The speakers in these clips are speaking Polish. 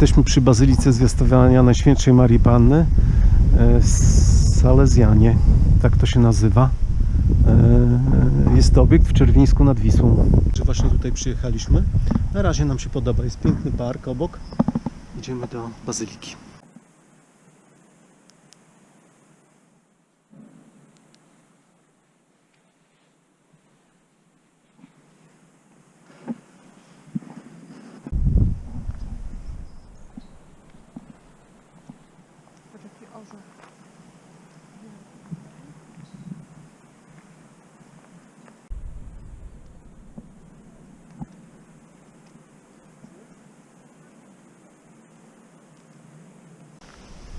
Jesteśmy przy Bazylice Zwiastowania Najświętszej Marii Panny e, Salezjanie, tak to się nazywa. E, Jest to obiekt w Czerwińsku nad Wisłą. Czy właśnie tutaj przyjechaliśmy? Na razie nam się podoba. Jest piękny park obok. Idziemy do Bazyliki.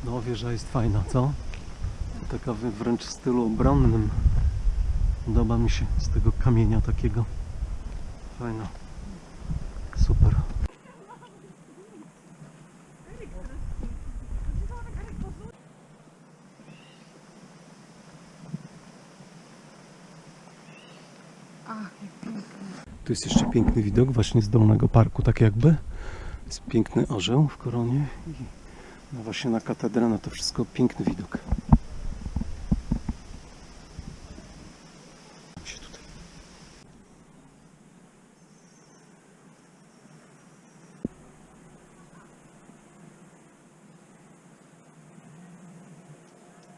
No, wieża jest fajna, co? Taka wrę- wręcz w stylu obronnym. Podoba mi się z tego kamienia takiego. Fajna. Super. Tu jest jeszcze piękny widok właśnie z dolnego parku, tak jakby. Jest piękny orzeł w koronie no właśnie na katedrę, na to wszystko piękny widok.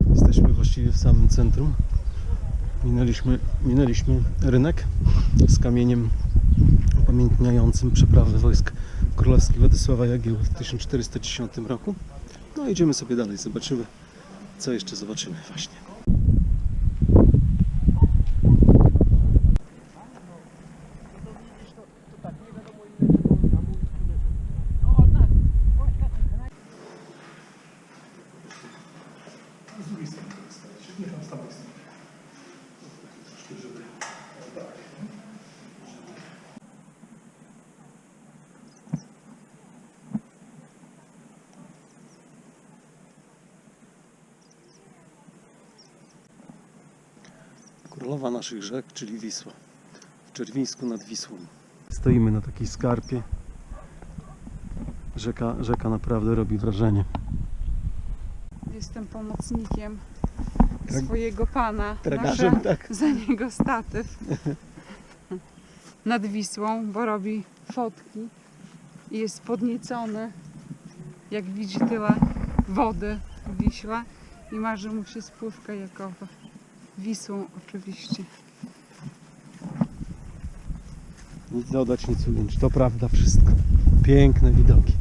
Jesteśmy właściwie w samym centrum. Minęliśmy, minęliśmy rynek z kamieniem upamiętniającym przeprawę wojsk królewskich Władysława Jagieł w 1410 roku. No idziemy sobie dalej, zobaczymy co jeszcze zobaczymy właśnie. Królowa naszych rzek, czyli Wisła. W Czerwińsku nad Wisłą. Stoimy na takiej skarpie. Rzeka, rzeka naprawdę robi wrażenie. Jestem pomocnikiem swojego pana. Tragarzem, tak. za niego statyw nad Wisłą, bo robi fotki i jest podniecony, jak widzi tyle wody w Wiśle i marzy mu się spływ kajakowy. Wisłą oczywiście. Nic dodać, nic ująć. To prawda wszystko. Piękne widoki.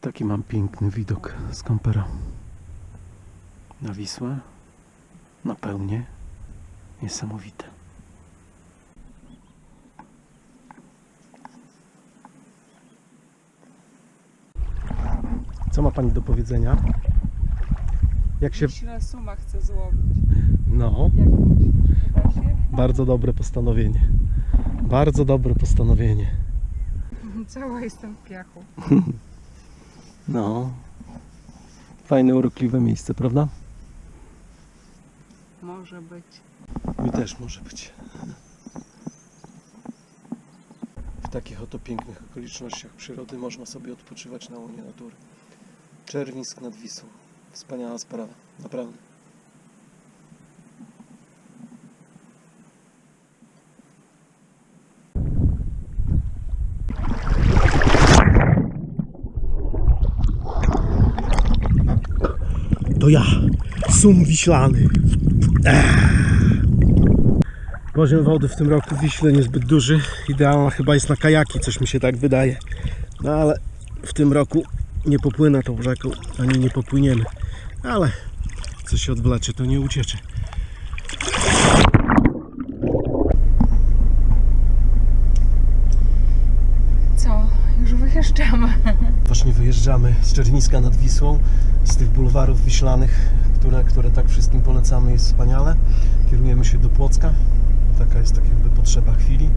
Taki mam piękny widok z kampera. Na Wisłę. Na pełnie. Niesamowite. Co ma Pani do powiedzenia? Jak się... Wiśle suma chce złowić. No, Jak myślisz, uda się? bardzo dobre postanowienie. Bardzo dobre postanowienie. Cała jestem w piachu. No. Fajne, urokliwe miejsce, prawda? Może być. Mi też może być. W takich oto pięknych okolicznościach przyrody można sobie odpoczywać na łonie natury. Czerwińsk nad Wisłą. Wspaniała sprawa, naprawdę. To ja, sum wiślany. Poziom wody w tym roku w Wiśle niezbyt duży. Idealna chyba jest na kajaki, coś mi się tak wydaje. No ale w tym roku nie popłynę tą rzeką, ani nie popłyniemy. Ale co się odwlecze, to nie uciecze. Co? Już wyjeżdżamy. Właśnie wyjeżdżamy z Czerwińska nad Wisłą, z tych bulwarów wiślanych, które, które tak wszystkim polecamy, jest wspaniale. Kierujemy się do Płocka. Taka jest tak jakby potrzeba chwili.